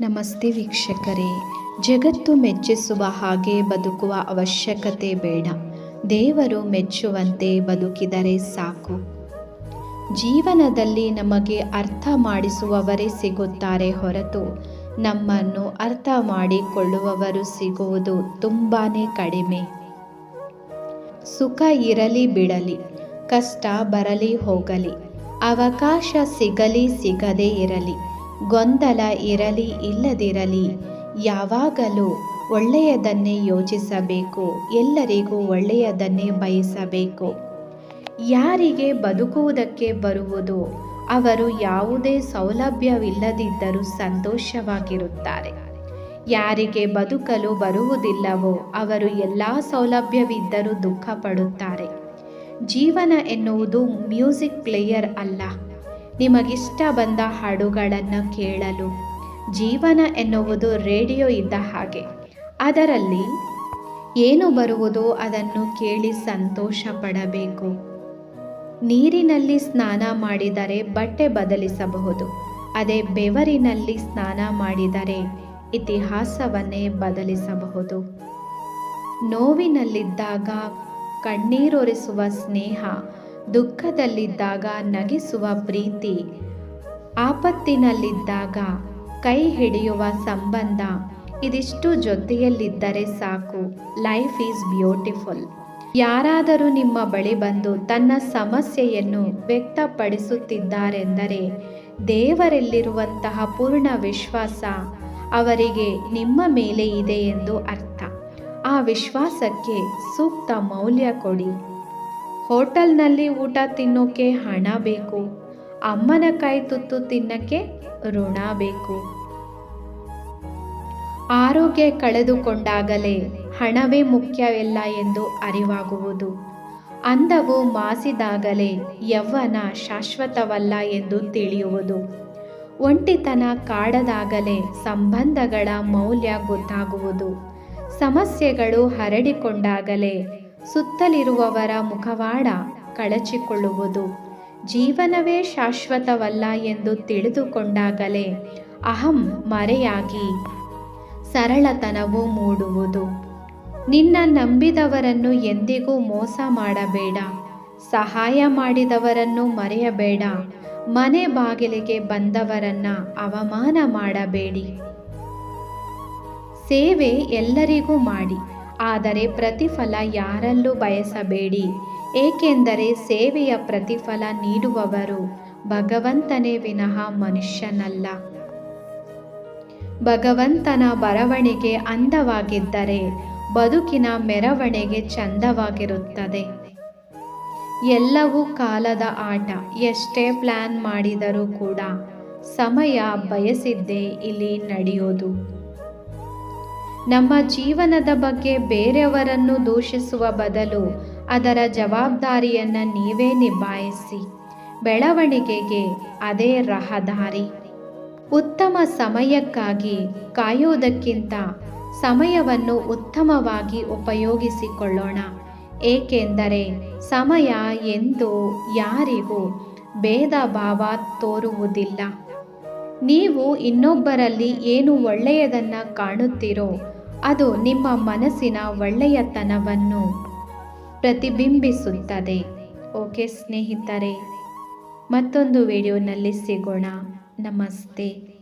ನಮಸ್ತೆ ವೀಕ್ಷಕರೇ. ಜಗತ್ತು ಮೆಚ್ಚಿಸುವ ಹಾಗೆ ಬದುಕುವ ಅವಶ್ಯಕತೆ ಬೇಡ. ದೇವರು ಮೆಚ್ಚುವಂತೆ ಬದುಕಿದರೆ ಸಾಕು. ಜೀವನದಲ್ಲಿ ನಮಗೆ ಅರ್ಥ ಮಾಡಿಸುವವರೇ ಸಿಗುತ್ತಾರೆ ಹೊರತು ನಮ್ಮನ್ನು ಅರ್ಥ ಮಾಡಿಕೊಳ್ಳುವವರು ಸಿಗುವುದು ತುಂಬಾ ಕಡಿಮೆ. ಸುಖ ಇರಲಿ ಬಿಡಲಿ, ಕಷ್ಟ ಬರಲಿ ಹೋಗಲಿ, ಅವಕಾಶ ಸಿಗಲಿ ಸಿಗದೇ ಇರಲಿ. ಗೊಂದಲ ಇರಲಿ ಇಲ್ಲದಿರಲಿ, ಯಾವಾಗಲೂ ಒಳ್ಳೆಯದನ್ನೇ ಯೋಚಿಸಬೇಕು, ಎಲ್ಲರಿಗೂ ಒಳ್ಳೆಯದನ್ನೇ ಬಯಸಬೇಕು. ಯಾರಿಗೆ ಬದುಕುವುದಕ್ಕೆ ಬರುವುದು ಅವರು ಯಾವುದೇ ಸೌಲಭ್ಯವಿಲ್ಲದಿದ್ದರೂ ಸಂತೋಷವಾಗಿರುತ್ತಾರೆ. ಯಾರಿಗೆ ಬದುಕಲು ಬರುವುದಿಲ್ಲವೋ ಅವರು ಎಲ್ಲ ಸೌಲಭ್ಯವಿದ್ದರೂ ದುಃಖ ಪಡುತ್ತಾರೆ ಜೀವನ ಎನ್ನುವುದು ಮ್ಯೂಸಿಕ್ ಪ್ಲೇಯರ್ ಅಲ್ಲ. ನಿಮಗಿಷ್ಟ ಬಂದ ಹಾಡುಗಳನ್ನು ಕೇಳಲು. ಜೀವನ ಎನ್ನುವುದು ರೇಡಿಯೋ ಇದ್ದ ಹಾಗೆ. ಅದರಲ್ಲಿ ಏನು ಬರುವುದೋ ಅದನ್ನು ಕೇಳಿ ಸಂತೋಷ ಪಡಬೇಕು ನೀರಿನಲ್ಲಿ ಸ್ನಾನ ಮಾಡಿದರೆ ಬಟ್ಟೆ ಬದಲಿಸಬಹುದು. ಅದೇ ಬೆವರಿನಲ್ಲಿ ಸ್ನಾನ ಮಾಡಿದರೆ ಇತಿಹಾಸವನ್ನೇ ಬದಲಿಸಬಹುದು. ನೋವಿನಲ್ಲಿದ್ದಾಗ ಕಣ್ಣೀರೊರೆಸುವ ಸ್ನೇಹ ದುಃಖದಲ್ಲಿದ್ದಾಗ ನಗಿಸುವ ಪ್ರೀತಿ, ಆಪತ್ತಿನಲ್ಲಿದ್ದಾಗ ಕೈ ಹಿಡಿಯುವ ಸಂಬಂಧ, ಇದಿಷ್ಟು ಜೊತೆಯಲ್ಲಿದ್ದರೆ ಸಾಕು. ಲೈಫ್ ಈಸ್ ಬ್ಯೂಟಿಫುಲ್ ಯಾರಾದರೂ ನಿಮ್ಮ ಬಳಿ ಬಂದು ತನ್ನ ಸಮಸ್ಯೆಯನ್ನು ವ್ಯಕ್ತಪಡಿಸುತ್ತಿದ್ದಾರೆಂದರೆ ದೇವರಲ್ಲಿರುವಂತಹ ಪೂರ್ಣ ವಿಶ್ವಾಸ ಅವರಿಗೆ ನಿಮ್ಮ ಮೇಲೆ ಇದೆ ಎಂದು ಅರ್ಥ. ಆ ವಿಶ್ವಾಸಕ್ಕೆ ಸೂಕ್ತ ಮೌಲ್ಯ ಕೊಡಿ. ಹೋಟೆಲ್ನಲ್ಲಿ ಊಟ ತಿನ್ನೋಕೆ ಹಣ ಬೇಕು. ಅಮ್ಮನ ಕೈ ತುತ್ತು ತಿನ್ನಕ್ಕೆ ಋಣ ಬೇಕು. ಆರೋಗ್ಯ ಕಳೆದುಕೊಂಡಾಗಲೇ ಹಣವೇ ಮುಖ್ಯವಿಲ್ಲ ಎಂದು ಅರಿವಾಗುವುದು. ಅಂದವು ಮಾಸಿದಾಗಲೇ ಯವ್ವನ ಶಾಶ್ವತವಲ್ಲ ಎಂದು ತಿಳಿಯುವುದು. ಒಂಟಿತನ ಕಾಡದಾಗಲೇ ಸಂಬಂಧಗಳ ಮೌಲ್ಯ ಗೊತ್ತಾಗುವುದು. ಸಮಸ್ಯೆಗಳು ಹರಡಿಕೊಂಡಾಗಲೇ ಸುತ್ತಲಿರುವವರ ಮುಖವಾಡ ಕಳಚಿಕೊಳ್ಳುವುದು. ಜೀವನವೇ ಶಾಶ್ವತವಲ್ಲ ಎಂದು ತಿಳಿದುಕೊಂಡಾಗಲೇ ಅಹಂ ಮರೆಯಾಗಿ ಸರಳತನವು ಮೂಡುವುದು. ನಿನ್ನ ನಂಬಿದವರನ್ನು ಎಂದಿಗೂ ಮೋಸ ಮಾಡಬೇಡ. ಸಹಾಯ ಮಾಡಿದವರನ್ನು ಮರೆಯಬೇಡ. ಮನೆ ಬಾಗಿಲಿಗೆ ಬಂದವರನ್ನ ಅವಮಾನ ಮಾಡಬೇಡಿ. ಸೇವೆ ಎಲ್ಲರಿಗೂ ಮಾಡಿ. ಆದರೆ ಪ್ರತಿಫಲ ಯಾರಲ್ಲೂ ಬಯಸಬೇಡಿ. ಏಕೆಂದರೆ ಸೇವೆಯ ಪ್ರತಿಫಲ ನೀಡುವವರು ಭಗವಂತನೇ ವಿನಃ ಮನುಷ್ಯನಲ್ಲ. ಭಗವಂತನ ಬರವಣಿಗೆ ಅಂದವಾಗಿದ್ದರೆ ಬದುಕಿನ ಮೆರವಣಿಗೆ ಚಂದವಾಗಿರುತ್ತದೆ. ಎಲ್ಲವೂ ಕಾಲದ ಆಟ, ಎಷ್ಟೇ ಪ್ಲ್ಯಾನ್ ಮಾಡಿದರೂ ಕೂಡ ಸಮಯ ಬಯಸಿದ್ದೇ ಇಲ್ಲಿ ನಡೆಯೋದು. ನಮ್ಮ ಜೀವನದ ಬಗ್ಗೆ ಬೇರೆಯವರನ್ನು ದೂಷಿಸುವ ಬದಲು ಅದರ ಜವಾಬ್ದಾರಿಯನ್ನು ನೀವೇ ನಿಭಾಯಿಸಿ. ಬೆಳವಣಿಗೆಗೆ ಅದೇ ರಹದಾರಿ. ಉತ್ತಮ ಸಮಯಕ್ಕಾಗಿ ಕಾಯುವುದಕ್ಕಿಂತ ಸಮಯವನ್ನು ಉತ್ತಮವಾಗಿ ಉಪಯೋಗಿಸಿಕೊಳ್ಳೋಣ. ಏಕೆಂದರೆ ಸಮಯ ಎಂದು ಯಾರಿಗೂ ಭೇದ ಭಾವ ತೋರುವುದಿಲ್ಲ. ನೀವು ಇನ್ನೊಬ್ಬರಲ್ಲಿ ಏನು ಒಳ್ಳೆಯದನ್ನು ಕಾಣುತ್ತೀರೋ ಅದು ನಿಮ್ಮ ಮನಸ್ಸಿನ ಒಳ್ಳೆಯತನವನ್ನು ಪ್ರತಿಬಿಂಬಿಸುತ್ತದೆ. ಓಕೆ ಸ್ನೇಹಿತರೆ ಮತ್ತೊಂದು ವಿಡಿಯೋನಲ್ಲಿ ಸಿಗೋಣ. ನಮಸ್ತೆ.